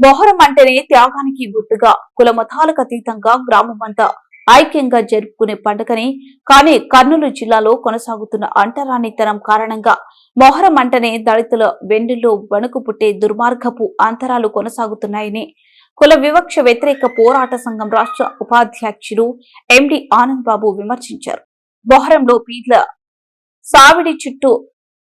మొహరం అంటేనే త్యాగానికి గుర్తుగా కుల మతాలకు అతీతంగా గ్రామమంతా ఐక్యంగా జరుపుకునే పండుగని. కానీ కర్నూలు జిల్లాలో కొనసాగుతున్న అంటరానితనం కారణంగా మొహరం అంటనే దళితుల వెండిలో వణుకు పుట్టే దుర్మార్గపు అంతరాలు కొనసాగుతున్నాయని. కుల వివక్ష వ్యతిరేక పోరాట సంఘం రాష్ట్ర ఉపాధ్యక్షుడు ఎండి ఆనంద్ బాబు విమర్శించారు. మొహరంలో పీడ్ల సావిడి చుట్టూ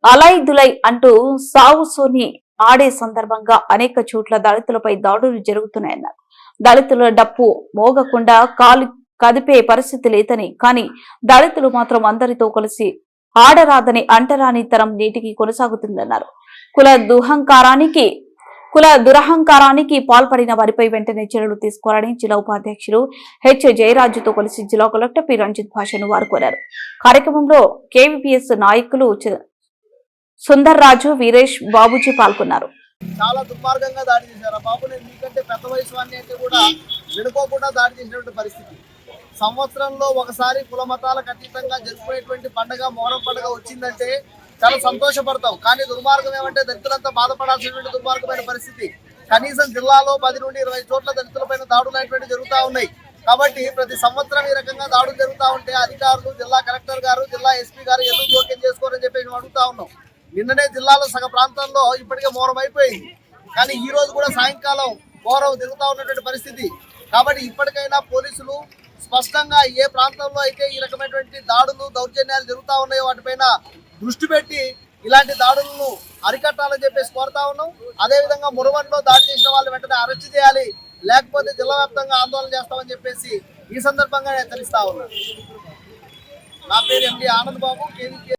అలైదులై అంటూ సావు సోని ఆడే సందర్భంగా అనేక చోట్ల దళితులపై దాడులు జరుగుతున్నాయన్నారు. దళితుల డప్పు మోగకుండా కాలు కదిపే పరిస్థితి లేదని కానీ దళితులు మాత్రం అందరితో కలిసి ఆడరాదని అంటరాని తరం నేటికి కొనసాగుతుందన్నారు. కుల దుహంకారానికి కుల దురహంకారానికి పాల్పడిన వారిపై వెంటనే చర్యలు తీసుకోవాలని జిల్లా ఉపాధ్యక్షులు హెచ్. జయరాజుతో కలిసి జిల్లా కలెక్టర్ పి. రంజిత్ భాషను వారు కోరారు. కార్యక్రమంలో కేవీపీఎస్ నాయకులు సుందర్ రాజు వీరేష్ బాబుజీ పాల్గొన్నారు. చాలా దుర్మార్గంగా దాడి చేశారు. బాబు నేను మీకంటే పెద్ద వయసు వాడిని అంటే కూడా విడుకోకుండా దాడి చేసినటువంటి పరిస్థితి. సంవత్సరంలో ఒకసారి కుల మతాలకు అతీతంగా జరుపుకునేటువంటి పండుగ మోరం పండుగ వచ్చిందంటే చాలా సంతోషపడతాం. కానీ దుర్మార్గం ఏమంటే దళితులంతా బాధపడాల్సినటువంటి దుర్మార్గమైన పరిస్థితి. కనీసం జిల్లాలో పది నుండి ఇరవై చోట్ల దళితులపైన దాడులు అనేటువంటి జరుగుతూ ఉన్నాయి. కాబట్టి ప్రతి సంవత్సరం ఈ రకంగా దాడులు జరుగుతూ ఉంటే అధికారులు జిల్లా కలెక్టర్ గారు జిల్లా ఎస్పీ గారు ఎందుకు జోక్యం చేసుకోరని చెప్పేసి మేము అడుగుతా ఉన్నాం. నిన్ననే జిల్లాలో సగ ప్రాంతాల్లో ఇప్పటికే మోరం అయిపోయింది. కానీ ఈ రోజు కూడా సాయంకాలం మోరం తిరుగుతూ ఉన్నటువంటి పరిస్థితి. కాబట్టి ఇప్పటికైనా పోలీసులు స్పష్టంగా ఏ ప్రాంతంలో అయితే ఈ రకమైనటువంటి దాడులు దౌర్జన్యాలు జరుగుతూ ఉన్నాయో వాటిపైన దృష్టి పెట్టి ఇలాంటి దాడులను అరికట్టాలని చెప్పేసి కోరుతా ఉన్నాం. అదేవిధంగా మురవన్లో దాడి చేసిన వాళ్ళు వెంటనే అరెస్ట్ చేయాలి లేకపోతే జిల్లా వ్యాప్తంగా ఆందోళన చేస్తామని చెప్పేసి ఈ సందర్భంగా నేను తెలుస్తా ఉన్నాను. నా పేరు ఎండి ఆనంద్ బాబు కేవీకే